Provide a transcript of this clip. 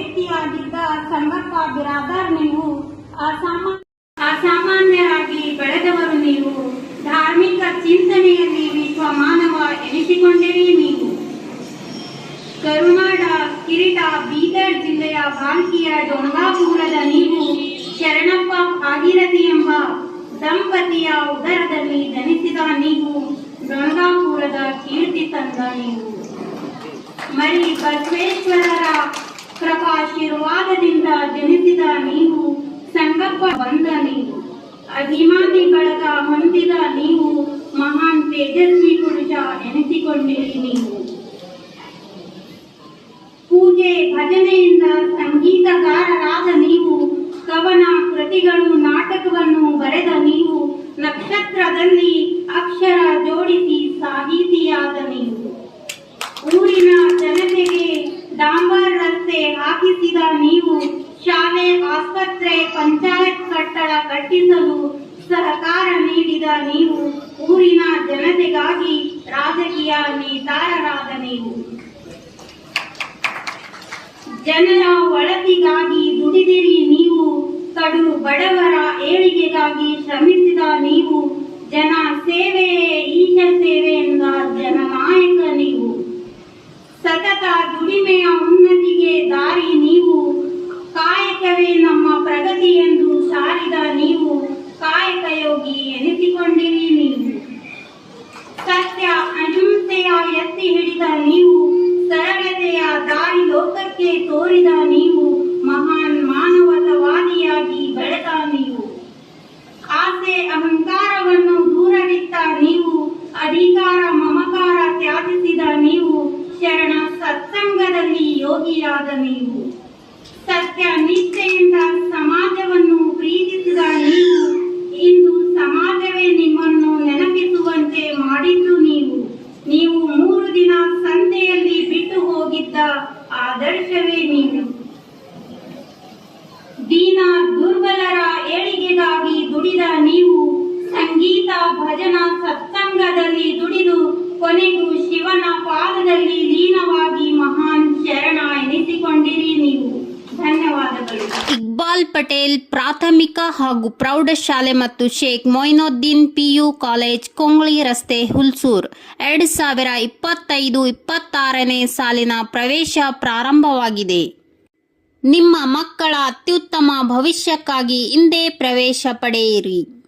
ವ್ಯಕ್ತಿಯಾಗಿದ್ದ ಸಂಗಪ್ಪ ಬಿರಾದರ್, ನೀವು ಅಸಾಮಾ, ಅಸಾಮಾನ್ಯರಾಗಿ ಬೆಳೆದವರು ನೀವು. ಧಾರ್ಮಿಕ ಚಿಂತನೆಯಲ್ಲಿ ವಿಶ್ವ ಮಾನವ ಎನಿಸಿಕೊಂಡಿರಿ ನೀವು. ಕರುನಾಡ, ಕಿರೀಟ, ಬೀದರ್ ಜಿಲ್ಲೆಯ ಬಾಂಕಿಯ ಡೊಂಗಾಪುರದ ನೀವು ಶರಣಪ್ಪ ಭಾಗೀರಥಿ ಎಂಬ ದಂಪತಿಯ ಉದರದಲ್ಲಿ ಜನಿಸಿದ ನೀವು ಡೊಂಗಾಪುರದ ಕೀರ್ತಿ ತಂದ ನೀವು. ಮರಿ ಬಸವೇಶ್ವರರ ಕೃಪಾಶೀರ್ವಾದದಿಂದ ಜನಿಸಿದ ನೀವು ಸಂಗಪ್ಪ ಬಂದ ನೀವು. ಅಭಿಮಾನಿ ಬಳಗ ಹೊಂದಿದ ನೀವು ಮಹಾನ್ ತೇಜಸ್ವಿ ಪುರುಷ ಎನಿಸಿಕೊಂಡಿರಿ ನೀವು. ಪೂಜೆ, ಭಜನೆಯಿಂದ ಸಂಗೀತಗಾರರಾದ ನೀವು, ಕವನ ಕೃತಿಗಳು, ನಾಟಕವನ್ನು ಬರೆದ ನೀವು, ನಕ್ಷತ್ರದಲ್ಲಿ ಹಾಕಿಸಿದ ನೀವು ಶಾಲೆ, ಆಸ್ಪತ್ರೆ, ಪಂಚಾಯತ್ ಕಟ್ಟಡ ಕಟ್ಟಿಸಲು ಸಹಕಾರ ನೀಡಿದ ನೀವು ಊರಿನ ಜನತೆಗಾಗಿ ರಾಜಕೀಯ ನೇತಾರರಾದ ನೀವು. ಜನರ ಒಳತಿಗಾಗಿ ದುಡಿದಿರಿ ನೀವು, ಕಡು ಬಡವರ ಏಳಿಗೆಗಾಗಿ ಶ್ರಮಿಸಿದ ನೀವು, ಜನ ಸೇವೆಯೇ ಈಶ ಸೇವೆ ಎಂದ ಜನನಾಯಕ ನೀವು ಸತತ ದುಡಿಮೆಯ ಉನ್ನತಿಗೆ ದಾರಿ ನೀವು ಕಾಯಕವೇ ನಮ್ಮ ಪ್ರಗತಿ ಎಂದು ಸಾರಿದ ನೀವು ಕಾಯಕ ಯೋಗಿ ಎನಿಸಿಕೊಂಡಿರಿ ನೀವು. ಸತ್ಯ ಅಹಿಂಸೆಯ ಎತ್ತಿ ಹಿಡಿದ ನೀವು, ಸರಳತೆಯ ದಾರಿ ಲೋಕಕ್ಕೆ ತೋರಿದ ನೀವು, ಮಹಾನ್ ಮಾನವತವಾದಿಯಾಗಿ ಬೆಳೆದ ನೀವು. ಆಸೆ ಅಹಂಕಾರವನ್ನು ದೂರವಿತ್ತ ನೀವು, ಅಧಿಕಾರ ಮಮಕಾರ ತ್ಯಾಜಿಸಿದ ನೀವು, ಶರಣ ಸತ್ಸಂಗದಲ್ಲಿ ಯೋಗಿಯಾದ ನೀವು. ಸತ್ಯ ಆದರ್ಶವೇ ನೀನು. ದೀನ ದುರ್ಬಲರ ಏಳಿಗೆಗಾಗಿ ದುಡಿದ ನೀವು ಸಂಗೀತ, ಭಜನ, ಸತ್ಸಂಗದಲ್ಲಿ ದುಡಿದು ಕೊನೆಗೂ ಶಿವನ ಪಾದದಲ್ಲಿ ಲೀನವಾಗಿ ಮಹಾನ್ ಶರಣ ಎನಿಸಿಕೊಂಡಿರಿ ನೀವು. ಇಕ್ಬಾಲ್ ಪಟೇಲ್ ಪ್ರಾಥಮಿಕ ಹಾಗೂ ಪ್ರೌಢಶಾಲೆ ಮತ್ತು ಶೇಖ್ ಮೊಯ್ನುದ್ದೀನ್ ಪಿಯು ಕಾಲೇಜ್ ಕೊಂಗ್ಳಿ ರಸ್ತೆ ಹುಲ್ಸೂರ್. ಎರಡು ಸಾವಿರ ಇಪ್ಪತ್ತೈದು ಇಪ್ಪತ್ತಾರನೇ ಸಾಲಿನ ಪ್ರವೇಶ ಪ್ರಾರಂಭವಾಗಿದೆ. ನಿಮ್ಮ ಮಕ್ಕಳ ಅತ್ಯುತ್ತಮ ಭವಿಷ್ಯಕ್ಕಾಗಿ ಹಿಂದೆ ಪ್ರವೇಶ ಪಡೆಯಿರಿ.